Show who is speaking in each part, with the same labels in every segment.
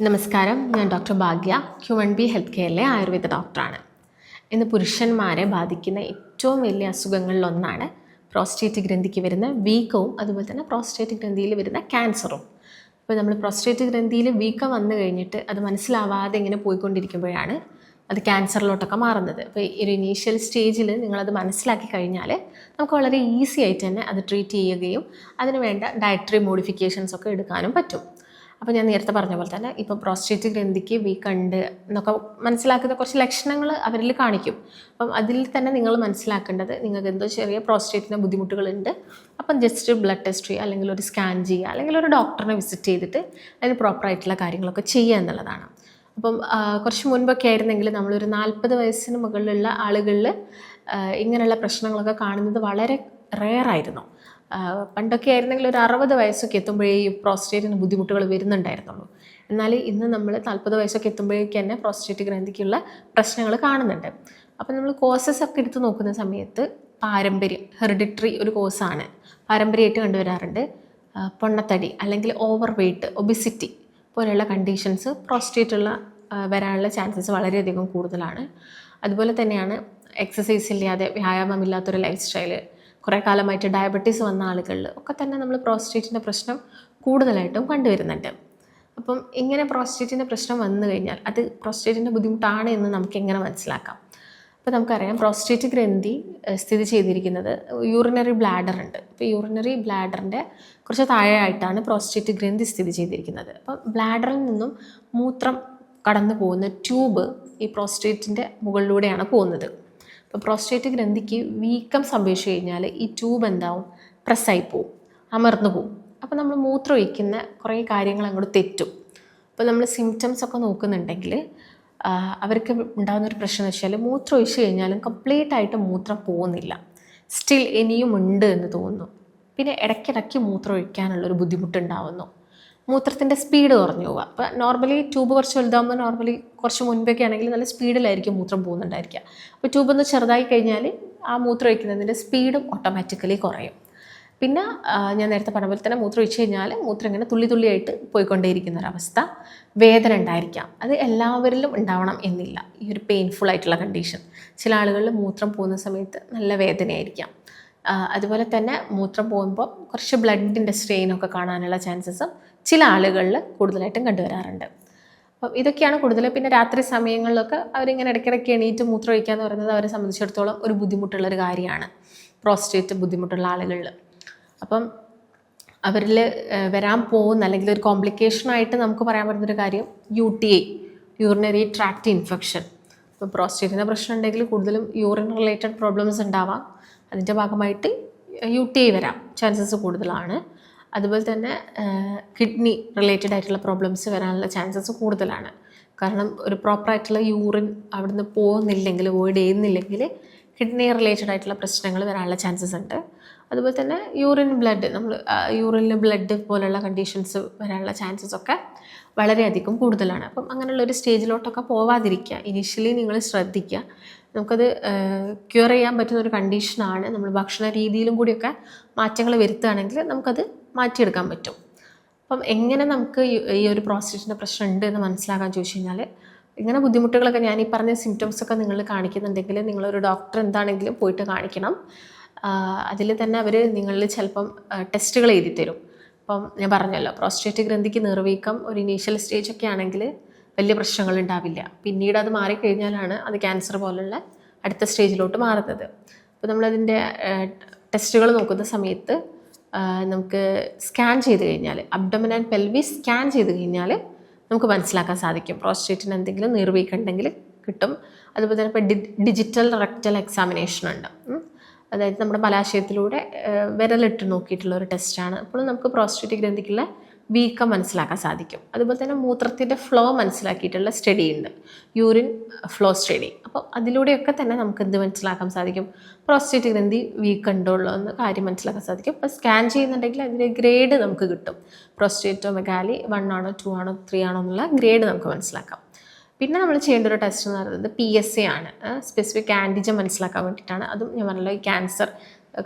Speaker 1: നമസ്കാരം. ഞാൻ doctor Bhagya Q one B health കെയറിലെ Ayurveda ഡോക്ടറാണ്. ഇന്ന് പുരുഷന്മാരെ ബാധിക്കുന്ന ഏറ്റവും വലിയ അസുഖങ്ങളിലൊന്നാണ് പ്രോസ്റ്റേറ്റ് ഗ്രന്ഥിക്ക് വരുന്ന വീക്കവും അതുപോലെ തന്നെ പ്രോസ്റ്റേറ്റ് ഗ്രന്ഥിയിൽ വരുന്ന ക്യാൻസറും. അപ്പോൾ നമ്മൾ പ്രോസ്റ്റേറ്റ് ഗ്രന്ഥിയിൽ വീക്കം വന്നു കഴിഞ്ഞിട്ട് അത് മനസ്സിലാവാതെ ഇങ്ങനെ പോയിക്കൊണ്ടിരിക്കുമ്പോഴാണ് അത് ക്യാൻസറിലോട്ടൊക്കെ മാറുന്നത്. അപ്പോൾ ഒരു ഇനീഷ്യൽ സ്റ്റേജിൽ നിങ്ങളത് മനസ്സിലാക്കി കഴിഞ്ഞാൽ നമുക്ക് വളരെ ഈസി ആയിട്ട് തന്നെ അത് ട്രീറ്റ് ചെയ്യുകയും അതിന് വേണ്ട ഡയറ്ററി മോഡിഫിക്കേഷൻസ് ഒക്കെ എടുക്കാനും പറ്റും. അപ്പോൾ ഞാൻ നേരത്തെ പറഞ്ഞ പോലെ തന്നെ ഇപ്പോൾ പ്രോസ്റ്റേറ്റ് ഗ്രന്ഥിക്ക് വീക്ക് ഉണ്ട് എന്നൊക്കെ മനസ്സിലാക്കുന്ന കുറച്ച് ലക്ഷണങ്ങൾ അവരിൽ കാണിക്കും. അപ്പം അതിൽ തന്നെ നിങ്ങൾ മനസ്സിലാക്കേണ്ടത് നിങ്ങൾക്ക് എന്തോ ചെറിയ പ്രോസ്റ്റേറ്റിന് ബുദ്ധിമുട്ടുകളുണ്ട്. അപ്പം ജസ്റ്റ് ബ്ലഡ് ടെസ്റ്റ് ചെയ്യുക അല്ലെങ്കിൽ ഒരു സ്കാൻ ചെയ്യുക അല്ലെങ്കിൽ ഒരു ഡോക്ടറിനെ വിസിറ്റ് ചെയ്തിട്ട് അതിന് പ്രോപ്പറായിട്ടുള്ള കാര്യങ്ങളൊക്കെ ചെയ്യുക എന്നുള്ളതാണ്. അപ്പം കുറച്ച് മുൻപൊക്കെ ആയിരുന്നെങ്കിൽ നമ്മളൊരു നാൽപ്പത് വയസ്സിന് മുകളിലുള്ള ആളുകളിൽ ഇങ്ങനെയുള്ള പ്രശ്നങ്ങളൊക്കെ കാണുന്നത് വളരെ റെയറായിരുന്നു പണ്ടൊക്കെ ആയിരുന്നെങ്കിൽ ഒരു അറുപത് വയസ്സൊക്കെ എത്തുമ്പോഴേ ഈ പ്രോസ്റ്റേറ്റിന് ബുദ്ധിമുട്ടുകൾ വരുന്നുണ്ടായിരുന്നുള്ളൂ. എന്നാൽ ഇന്ന് നമ്മൾ നാൽപ്പത് വയസ്സൊക്കെ എത്തുമ്പോഴേക്ക് തന്നെ പ്രോസ്റ്റേറ്റ് ഗ്രന്ഥിക്കുള്ള പ്രശ്നങ്ങൾ കാണുന്നുണ്ട്. അപ്പം നമ്മൾ കോഴ്സസ് ഒക്കെ എടുത്ത് നോക്കുന്ന സമയത്ത് പാരമ്പര്യം ഹെറിഡിറ്ററി ഒരു കോഴ്സാണ് പാരമ്പര്യമായിട്ട് കണ്ടുവരാറുണ്ട്. പൊണ്ണത്തടി അല്ലെങ്കിൽ ഓവർ വെയ്റ്റ് ഒബിസിറ്റി പോലെയുള്ള കണ്ടീഷൻസ് പ്രോസ്റ്റേറ്റുള്ള വരാനുള്ള ചാൻസസ് വളരെയധികം കൂടുതലാണ്. അതുപോലെ തന്നെയാണ് എക്സസൈസ് ഇല്ലാതെ വ്യായാമമില്ലാത്തൊരു ലൈഫ് സ്റ്റൈൽ കുറേ കാലമായിട്ട് ഡയബറ്റീസ് വന്ന ആളുകളിൽ ഒക്കെ തന്നെ നമ്മൾ പ്രോസ്റ്റേറ്റിന്റെ പ്രശ്നം കൂടുതലായിട്ടും കണ്ടുവരുന്നുണ്ട്. അപ്പം ഇങ്ങനെ പ്രോസ്റ്റേറ്റിന്റെ പ്രശ്നം വന്നു കഴിഞ്ഞാൽ അത് പ്രോസ്റ്റേറ്റിന്റെ ബുദ്ധിമുട്ടാണ് എന്ന് നമുക്ക് എങ്ങനെ മനസ്സിലാക്കാം? അപ്പോൾ നമുക്കറിയാം പ്രോസ്റ്റേറ്റ് ഗ്രന്ഥി സ്ഥിതി ചെയ്തിരിക്കുന്നത് യൂറിനറി ബ്ലാഡർ ഉണ്ട്. അപ്പോൾ യൂറിനറി ബ്ലാഡറിന്റെ കുറച്ച് താഴെയായിട്ടാണ് പ്രോസ്റ്റേറ്റ് ഗ്രന്ഥി സ്ഥിതി ചെയ്തിരിക്കുന്നത്. അപ്പം ബ്ലാഡറിൽ നിന്നും മൂത്രം കടന്നു പോകുന്ന ട്യൂബ് ഈ പ്രോസ്റ്റേറ്റിന്റെ മുകളിലൂടെയാണ് പോകുന്നത്. അപ്പോൾ പ്രോസ്റ്റേറ്റ് ഗ്രന്ഥിക്ക് വീക്കം സംഭവിച്ചു കഴിഞ്ഞാൽ ഈ ട്യൂബ് എന്താവും? പ്രസ്സായി പോവും. അമർന്നു പോവും. അപ്പോൾ നമ്മൾ മൂത്രം ഒഴിക്കുന്ന കുറേ കാര്യങ്ങൾ അങ്ങോട്ട് തെറ്റും. അപ്പോൾ നമ്മൾ സിംറ്റംസ് ഒക്കെ നോക്കുന്നുണ്ടെങ്കിൽ അവർക്ക് ഉണ്ടാകുന്ന ഒരു പ്രശ്നം എന്ന് വെച്ചാൽ മൂത്രം ഒഴിച്ചു കഴിഞ്ഞാലും കംപ്ലീറ്റ് ആയിട്ട് മൂത്രം പോകുന്നില്ല. സ്റ്റിൽ ഇനിയും ഉണ്ട് എന്ന് തോന്നുന്നു. പിന്നെ ഇടയ്ക്കിടയ്ക്ക് മൂത്രം ഒഴിക്കാനുള്ളൊരു ബുദ്ധിമുട്ടുണ്ടാവുന്നു. മൂത്രത്തിന്റെ സ്പീഡ് കുറഞ്ഞു പോവുക. അപ്പോൾ നോർമലി ട്യൂബ് കുറച്ച് വലുതാകുമ്പോൾ നോർമലി കുറച്ച് മുൻപൊക്കെ ആണെങ്കിൽ നല്ല സ്പീഡിലായിരിക്കും മൂത്രം പോകുന്നുണ്ടായിരിക്കുക. അപ്പോൾ ട്യൂബ് ഒന്ന് ചെറുതായി കഴിഞ്ഞാൽ ആ മൂത്രം ഒഴിക്കുന്നതിന്റെ സ്പീഡും ഓട്ടോമാറ്റിക്കലി കുറയും. പിന്നെ ഞാൻ നേരത്തെ പറഞ്ഞ പോലെ തന്നെ മൂത്രം ഒഴിച്ചു കഴിഞ്ഞാൽ മൂത്രം ഇങ്ങനെ തുള്ളി തുള്ളിയായിട്ട് പോയിക്കൊണ്ടേയിരിക്കുന്ന ഒരവസ്ഥ വേദന ഉണ്ടായിരിക്കാം. അത് എല്ലാവരിലും ഉണ്ടാവണം എന്നില്ല. ഈ ഒരു പെയിൻഫുൾ ആയിട്ടുള്ള കണ്ടീഷൻ ചില ആളുകളിൽ മൂത്രം പോകുന്ന സമയത്ത് നല്ല വേദനയായിരിക്കാം. അതുപോലെ തന്നെ മൂത്രം പോകുമ്പോൾ കുറച്ച് ബ്ലഡിന്റെ സ്ട്രെയിനൊക്കെ കാണാനുള്ള ചാൻസസും ചില ആളുകളിൽ കൂടുതലായിട്ടും കണ്ടുവരാറുണ്ട്. അപ്പം ഇതൊക്കെയാണ് കൂടുതൽ പിന്നെ രാത്രി സമയങ്ങളിലൊക്കെ അവരിങ്ങനെ ഇടയ്ക്കിടയ്ക്ക് എണീറ്റ് മൂത്രം ഒഴിക്കുക എന്ന് പറയുന്നത് അവരെ സംബന്ധിച്ചിടത്തോളം ഒരു ബുദ്ധിമുട്ടുള്ളൊരു കാര്യമാണ്. പ്രോസ്റ്റേറ്റ് ബുദ്ധിമുട്ടുള്ള ആളുകളിൽ അപ്പം അവരിൽ വരാൻ പോകുന്ന അല്ലെങ്കിൽ ഒരു കോംപ്ലിക്കേഷനായിട്ട് നമുക്ക് പറയാൻ പറ്റുന്നൊരു കാര്യം U T I urinary tract infection. ഇപ്പോൾ പ്രോസ്റ്റേറ്റിന്റെ പ്രശ്നം ഉണ്ടെങ്കിൽ കൂടുതലും യൂറിൻ റിലേറ്റഡ് പ്രോബ്ലംസ് ഉണ്ടാവാം. അതിന്റെ ഭാഗമായിട്ട് യു ടി ഐ വരാം. ചാൻസസ് കൂടുതലാണ്. അതുപോലെ തന്നെ കിഡ്നി റിലേറ്റഡ് ആയിട്ടുള്ള പ്രോബ്ലംസ് വരാനുള്ള ചാൻസസ് കൂടുതലാണ്. കാരണം ഒരു പ്രോപ്പറായിട്ടുള്ള യൂറിൻ അവിടുന്ന് പോകുന്നില്ലെങ്കിൽ അവോയ്ഡ് ചെയ്യുന്നില്ലെങ്കിൽ കിഡ്നി റിലേറ്റഡ് ആയിട്ടുള്ള പ്രശ്നങ്ങൾ വരാനുള്ള ചാൻസസ് ഉണ്ട്. അതുപോലെ തന്നെ യൂറിൻ ബ്ലഡ് നമ്മൾ യൂറിനിൽ ബ്ലഡ് പോലുള്ള കണ്ടീഷൻസ് വരാനുള്ള ചാൻസസ് ഒക്കെ വളരെയധികം കൂടുതലാണ്. അപ്പം അങ്ങനെയുള്ള ഒരു സ്റ്റേജിലോട്ടൊക്കെ പോവാതിരിക്കുക. ഇനീഷ്യലി നിങ്ങൾ ശ്രദ്ധിക്കുക. നമുക്കത് ക്യൂർ ചെയ്യാൻ പറ്റുന്ന ഒരു കണ്ടീഷനാണ് നമ്മൾ ഭക്ഷണ രീതിയിലും കൂടിയൊക്കെ മാറ്റങ്ങൾ വരുത്തുകയാണെങ്കിൽ നമുക്കത് മാറ്റിയെടുക്കാൻ പറ്റും. അപ്പം എങ്ങനെ നമുക്ക് ഈ- ഒരു പ്രോസ്റ്റേറ്റിന്റെ പ്രശ്നം ഉണ്ട് എന്ന് മനസ്സിലാക്കാൻ ചോദിച്ചു കഴിഞ്ഞാൽ ഇങ്ങനെ ബുദ്ധിമുട്ടുകളൊക്കെ ഞാൻ ഈ പറഞ്ഞ സിംറ്റംസ് ഒക്കെ നിങ്ങൾ കാണിക്കുന്നുണ്ടെങ്കിൽ നിങ്ങളൊരു ഡോക്ടർ എന്താണെങ്കിലും പോയിട്ട് കാണിക്കണം. അതിൽ തന്നെ അവർ നിങ്ങളിൽ ചിലപ്പം ടെസ്റ്റുകൾ എഴുതി തരും. അപ്പം ഞാൻ പറഞ്ഞല്ലോ പ്രോസ്റ്റേറ്റ് ഗ്രന്ഥിക്ക് നിർവീക്കം ഒരു ഇനീഷ്യൽ സ്റ്റേജ് ഒക്കെ ആണെങ്കിൽ വലിയ പ്രശ്നങ്ങൾ ഉണ്ടാവില്ല. പിന്നീട് അത് മാറിക്കഴിഞ്ഞാലാണ് അത് ക്യാൻസർ പോലുള്ള അടുത്ത സ്റ്റേജിലോട്ട് മാറുന്നത്. അപ്പോൾ നമ്മളതിന്റെ ടെസ്റ്റുകൾ നോക്കുന്ന സമയത്ത് നമുക്ക് സ്കാൻ ചെയ്ത് കഴിഞ്ഞാൽ അബ്ഡമൻ ആൻഡ് പെൽവിസ് സ്കാൻ ചെയ്ത് കഴിഞ്ഞാൽ നമുക്ക് മനസ്സിലാക്കാൻ സാധിക്കും. പ്രോസ്റ്റേറ്റിന് എന്തെങ്കിലും നീർവീക്കുണ്ടെങ്കിൽ കിട്ടും. അതുപോലെ തന്നെ ഇപ്പോൾ ഡിജിറ്റൽ റെക്റ്റൽ എക്സാമിനേഷൻ ഉണ്ട്. അതായത് നമ്മുടെ മലാശയത്തിലൂടെ വിരലിട്ട് നോക്കിയിട്ടുള്ള ഒരു ടെസ്റ്റാണ് അപ്പോൾ നമുക്ക് പ്രോസ്റ്റേറ്റ് ഗ്രന്ഥിക്കുള്ള വീക്കം മനസ്സിലാക്കാൻ സാധിക്കും. അതുപോലെ തന്നെ മൂത്രത്തിന്റെ ഫ്ലോ മനസ്സിലാക്കിയിട്ടുള്ള സ്റ്റഡി ഉണ്ട്. യൂറിൻ ഫ്ലോ സ്റ്റഡി അപ്പോൾ അതിലൂടെയൊക്കെ തന്നെ നമുക്ക് എന്ത് മനസ്സിലാക്കാൻ സാധിക്കും? പ്രോസ്റ്റേറ്റ് ഗ്രന്ഥി വീക്ക് ഉണ്ടോ ഉള്ളോ എന്ന് കാര്യം മനസ്സിലാക്കാൻ സാധിക്കും. അപ്പോൾ സ്കാൻ ചെയ്യുന്നുണ്ടെങ്കിൽ അതിന്റെ ഗ്രേഡ് നമുക്ക് കിട്ടും. പ്രോസ്റ്റേറ്റോ മെഗാലി വൺ ആണോ ടു ആണോ ത്രീ ആണോ എന്നുള്ള ഗ്രേഡ് നമുക്ക് മനസ്സിലാക്കാം. പിന്നെ നമ്മൾ ചെയ്യേണ്ട ഒരു ടെസ്റ്റ് എന്ന് പറയുന്നത് പി എസ് എ ആണ്. സ്പെസിഫിക് ആന്റിജൻ മനസ്സിലാക്കാൻ വേണ്ടിയിട്ടാണ്. അതും ഞാൻ പറഞ്ഞല്ലോ ഈ ക്യാൻസർ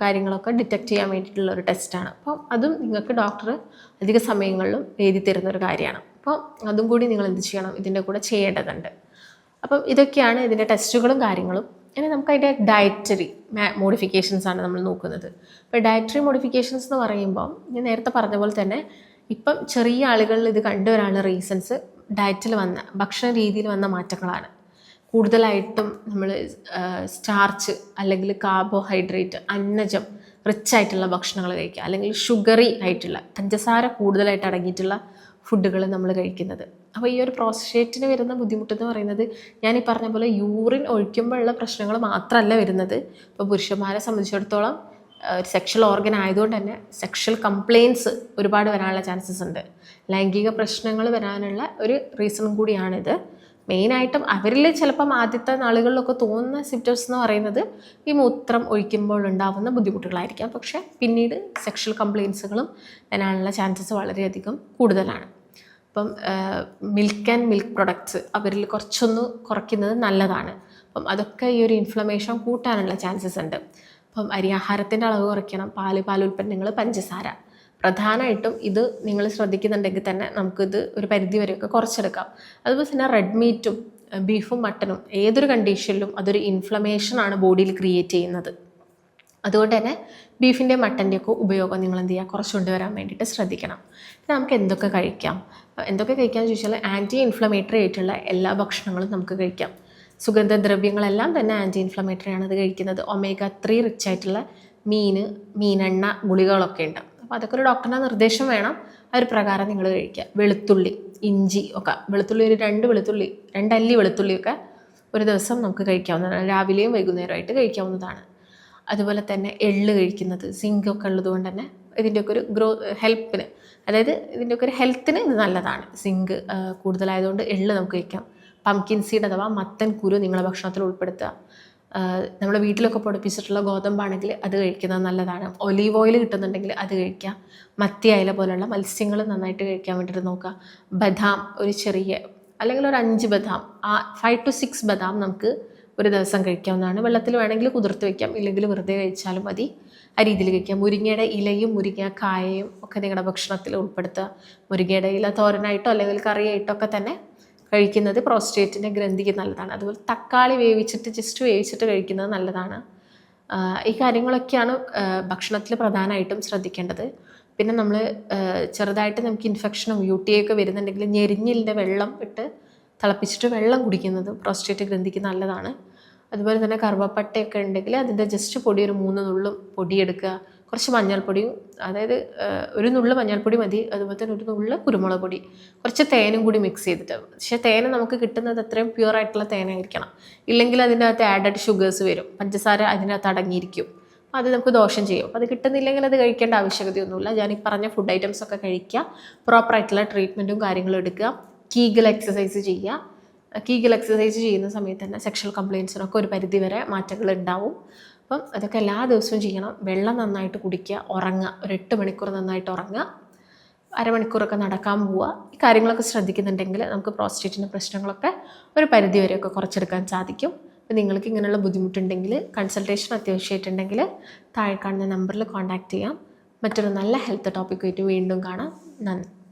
Speaker 1: കാര്യങ്ങളൊക്കെ ഡിറ്റക്റ്റ് ചെയ്യാൻ വേണ്ടിയിട്ടുള്ള ഒരു ടെസ്റ്റാണ് അപ്പം അതും നിങ്ങൾക്ക് ഡോക്ടർ അധിക സമയങ്ങളിലും എഴുതി തരുന്ന ഒരു കാര്യമാണ്. അപ്പോൾ അതും കൂടി നിങ്ങൾ എന്ത് ചെയ്യണം? ഇതിന്റെ കൂടെ ചെയ്യേണ്ടതുണ്ട്. അപ്പം ഇതൊക്കെയാണ് ഇതിന്റെ ടെസ്റ്റുകളും കാര്യങ്ങളും. ഇനി നമുക്ക് അതിന്റെ ഡയറ്ററി മോഡിഫിക്കേഷൻസ് ആണ് നമ്മൾ നോക്കുന്നത്. അപ്പോൾ ഡയറ്ററി മോഡിഫിക്കേഷൻസ് എന്ന് പറയുമ്പോൾ ഞാൻ നേരത്തെ പറഞ്ഞ പോലെ തന്നെ ഇപ്പം ചെറിയ ആളുകളിൽ ഇത് കണ്ടുവരാനുള്ള റീസൺസ് ഡയറ്റിൽ വന്ന ഭക്ഷണ രീതിയിൽ വന്ന മാറ്റങ്ങളാണ്. കൂടുതലായിട്ടും നമ്മൾ സ്റ്റാർച്ച് അല്ലെങ്കിൽ കാർബോഹൈഡ്രേറ്റ് അന്നജം റിച്ച് ആയിട്ടുള്ള ഭക്ഷണങ്ങൾ കഴിക്കുക. അല്ലെങ്കിൽ ഷുഗറി ആയിട്ടുള്ള പഞ്ചസാര കൂടുതലായിട്ട് അടങ്ങിയിട്ടുള്ള ഫുഡുകൾ നമ്മൾ കഴിക്കുന്നത്. അപ്പോൾ ഈ ഒരു പ്രോസ്റ്റേറ്റിന് വരുന്ന ബുദ്ധിമുട്ട് എന്ന് പറയുന്നത് ഞാൻ ഈ പറഞ്ഞ പോലെ യൂറിൻ ഒഴിക്കുമ്പോഴുള്ള പ്രശ്നങ്ങൾ മാത്രമല്ല വരുന്നത്. ഇപ്പോൾ പുരുഷന്മാരെ സംബന്ധിച്ചിടത്തോളം ഒരു സെക്ഷൽ ഓർഗൻ ആയതുകൊണ്ട് തന്നെ സെക്ഷൽ കംപ്ലയിൻസ് ഒരുപാട് വരാനുള്ള ചാൻസസ് ഉണ്ട്. ലൈംഗിക പ്രശ്നങ്ങൾ വരാനുള്ള ഒരു റീസൺ കൂടിയാണിത്. മെയിനായിട്ടും അവരിൽ ചിലപ്പം ആദ്യത്തെ നാളുകളിലൊക്കെ തോന്നുന്ന സിംറ്റംസ് എന്ന് പറയുന്നത് ഈ മൂത്രം ഒഴിക്കുമ്പോൾ ഉണ്ടാകുന്ന ബുദ്ധിമുട്ടുകളായിരിക്കാം. പക്ഷേ പിന്നീട് സെക്ഷൽ കംപ്ലയിൻസുകളും വരാനുള്ള ചാൻസസ് വളരെയധികം കൂടുതലാണ്. അപ്പം മിൽക്ക് ആൻഡ് മിൽക്ക് പ്രൊഡക്ട്സ് അവരിൽ കുറച്ചൊന്ന് കുറയ്ക്കുന്നത് നല്ലതാണ്. അപ്പം അതൊക്കെ ഈ ഒരു ഇൻഫ്ലമേഷൻ കൂട്ടാനുള്ള ചാൻസസ് ഉണ്ട്. അപ്പം അരിയാഹാരത്തിന്റെ അളവ് കുറയ്ക്കണം. പാൽ പാലുൽപ്പന്നങ്ങൾ പഞ്ചസാര. പ്രധാനമായിട്ടും ഇത് നിങ്ങൾ ശ്രദ്ധിക്കുന്നുണ്ടെങ്കിൽ തന്നെ നമുക്കിത് ഒരു പരിധി വരെയൊക്കെ കുറച്ചെടുക്കാം. അതുപോലെ തന്നെ റെഡ് മീറ്റും ബീഫും മട്ടനും ഏതൊരു കണ്ടീഷനിലും അതൊരു ഇൻഫ്ലമേഷനാണ് ബോഡിയിൽ ക്രിയേറ്റ് ചെയ്യുന്നത്. അതുകൊണ്ട് തന്നെ ബീഫിന്റെ മട്ടന്റെയൊക്കെ ഉപയോഗം നിങ്ങൾ എന്ത് ചെയ്യുക? കുറച്ച് കൊണ്ടുവരാൻ വേണ്ടിയിട്ട് ശ്രദ്ധിക്കണം. പിന്നെ നമുക്ക് എന്തൊക്കെ കഴിക്കാം? എന്തൊക്കെ കഴിക്കാമെന്ന് ചോദിച്ചാൽ ആന്റി ഇൻഫ്ലമേറ്ററി ആയിട്ടുള്ള എല്ലാ ഭക്ഷണങ്ങളും നമുക്ക് കഴിക്കാം. സുഗന്ധദ്രവ്യങ്ങളെല്ലാം തന്നെ ആന്റി ഇൻഫ്ലമേറ്ററി ആണ് അത് കഴിക്കുന്നത്. ഒമേഗ ത്രീ റിച്ച് ആയിട്ടുള്ള മീൻ മീനെണ്ണ ഗുളികകളൊക്കെ ഉണ്ട്. അപ്പോൾ അതൊക്കെ ഒരു ഡോക്ടറിന്റെ നിർദ്ദേശം വേണം. ആ ഒരു പ്രകാരം നിങ്ങൾ കഴിക്കുക. വെളുത്തുള്ളി ഇഞ്ചി ഒക്കെ. വെളുത്തുള്ളി ഒരു രണ്ട് വെളുത്തുള്ളി രണ്ടല്ലി വെളുത്തുള്ളിയൊക്കെ ഒരു ദിവസം നമുക്ക് കഴിക്കാവുന്നതാണ്. രാവിലെയും വൈകുന്നേരമായിട്ട് കഴിക്കാവുന്നതാണ്. അതുപോലെ തന്നെ എള്ള് കഴിക്കുന്നത് സിങ്ക് ഒക്കെ ഉള്ളതുകൊണ്ട് തന്നെ ഇതിന്റെയൊക്കെ ഒരു ഗ്രോ ഹെൽപ്പിന് അതായത് ഇതിന്റെയൊക്കെ ഒരു ഹെൽത്തിന് ഇത് നല്ലതാണ്. സിങ്ക് കൂടുതലായതുകൊണ്ട് എള്ള് നമുക്ക് കഴിക്കാം. പംകിൻ സീഡ് അഥവാ മത്തൻ കുരു നിങ്ങളെ ഭക്ഷണത്തിൽ ഉൾപ്പെടുത്തുക. നമ്മുടെ വീട്ടിലൊക്കെ പൊടിപ്പിച്ചിട്ടുള്ള ഗോതമ്പാണെങ്കിൽ അത് കഴിക്കുന്നത് നല്ലതാണ്. ഒലീവ് ഓയിൽ കിട്ടുന്നുണ്ടെങ്കിൽ അത് കഴിക്കാം. മത്തി അയല പോലുള്ള മത്സ്യങ്ങൾ നന്നായിട്ട് കഴിക്കാൻ വേണ്ടിയിട്ട് നോക്കുക ബദാം ഒരു ചെറിയ അല്ലെങ്കിൽ ഒരു അഞ്ച് ബദാം ആ ഫൈവ് ടു സിക്സ് ബദാം നമുക്ക് ഒരു ദിവസം കഴിക്കാവുന്നതാണ്. വെള്ളത്തിൽ വേണമെങ്കിൽ കുതിർത്ത് വയ്ക്കാം ഇല്ലെങ്കിൽ വെറുതെ കഴിച്ചാലും മതി. ആ രീതിയിൽ കഴിക്കാം. മുരിങ്ങയുടെ ഇലയും മുരിങ്ങ കായയും ഒക്കെ നിങ്ങളുടെ ഭക്ഷണത്തിൽ ഉൾപ്പെടുത്തുക. മുരിങ്ങയുടെ ഇല തോരനായിട്ടോ അല്ലെങ്കിൽ കറിയായിട്ടോ ഒക്കെ തന്നെ കഴിക്കുന്നത് പ്രോസ്റ്റേറ്റിന്റെ ഗ്രന്ഥിക്ക് നല്ലതാണ്. അതുപോലെ തക്കാളി വേവിച്ചിട്ട് ജസ്റ്റ് വേവിച്ചിട്ട് കഴിക്കുന്നത് നല്ലതാണ്. ഈ കാര്യങ്ങളൊക്കെയാണ് ഭക്ഷണത്തിൽ പ്രധാനമായിട്ടും ശ്രദ്ധിക്കേണ്ടത്. പിന്നെ നമ്മൾ ചെറുതായിട്ട് നമുക്ക് ഇൻഫെക്ഷനും യു ടി ഒക്കെ വരുന്നുണ്ടെങ്കിൽ ഞെരിഞ്ഞിലിന്റെ വെള്ളം ഇട്ട് തിളപ്പിച്ചിട്ട് വെള്ളം കുടിക്കുന്നത് പ്രോസ്റ്റേറ്റ് ഗ്രന്ഥിക്ക് നല്ലതാണ്. അതുപോലെ തന്നെ കറുവപ്പട്ടയൊക്കെ ഉണ്ടെങ്കിൽ അതിന്റെ ജസ്റ്റ് പൊടി ഒരു മൂന്ന് നുള്ളും പൊടിയെടുക്കുക. കുറച്ച് മഞ്ഞൾപ്പൊടിയും അതായത് ഒരു നുള്ള് മഞ്ഞൾപ്പൊടി മതി. അതുപോലെ തന്നെ ഒരു നുള്ള് കുരുമുളക് പൊടി. കുറച്ച് തേനും കൂടി മിക്സ് ചെയ്തിട്ട്. പക്ഷേ തേന് നമുക്ക് കിട്ടുന്നത് അത്രയും പ്യുവർ ആയിട്ടുള്ള തേനായിരിക്കണം. ഇല്ലെങ്കിൽ അതിന്റെ അകത്ത് ആഡഡ് ഷുഗേഴ്സ് വരും. പഞ്ചസാര അതിനകത്ത് അടങ്ങിയിരിക്കും. അത് നമുക്ക് ദോഷം ചെയ്യും. അപ്പോൾ അത് കിട്ടുന്നില്ലെങ്കിൽ അത് കഴിക്കേണ്ട ആവശ്യകതയൊന്നുമില്ല. ഞാൻ ഈ പറഞ്ഞ ഫുഡ് ഐറ്റംസ് ഒക്കെ കഴിക്കുക. പ്രോപ്പറായിട്ടുള്ള ട്രീറ്റ്മെന്റും കാര്യങ്ങളും എടുക്കുക. കീഗൽ എക്സസൈസ് ചെയ്യുക. കീഗൽ എക്സസൈസ് ചെയ്യുന്ന സമയത്ത് തന്നെ സെക്ഷൽ കംപ്ലയിൻസിനൊക്കെ ഒരു പരിധി വരെ മാറ്റങ്ങൾ ഉണ്ടാവും. അപ്പം അതൊക്കെ എല്ലാ ദിവസവും ചെയ്യണം. വെള്ളം നന്നായിട്ട് കുടിക്കുക ഉറങ്ങുക. ഒരു എട്ട് മണിക്കൂർ നന്നായിട്ട് ഉറങ്ങുക. അരമണിക്കൂറൊക്കെ നടക്കാൻ പോവുക. ഈ കാര്യങ്ങളൊക്കെ ശ്രദ്ധിക്കുന്നുണ്ടെങ്കിൽ നമുക്ക് പ്രോസ്റ്റേറ്റിന്റെ പ്രശ്നങ്ങളൊക്കെ ഒരു പരിധി വരെയൊക്കെ കുറച്ചെടുക്കാൻ സാധിക്കും. അപ്പോൾ നിങ്ങൾക്ക് ഇങ്ങനെയുള്ള ബുദ്ധിമുട്ടുണ്ടെങ്കിൽ കൺസൾട്ടേഷൻ അത്യാവശ്യമായിട്ടുണ്ടെങ്കിൽ താഴെ കാണുന്ന നമ്പറിൽ കോൺടാക്റ്റ് ചെയ്യാം. മറ്റൊരു നല്ല ഹെൽത്ത് ടോപ്പിക്കായിട്ട് വീണ്ടും കാണാം. നന്ദി.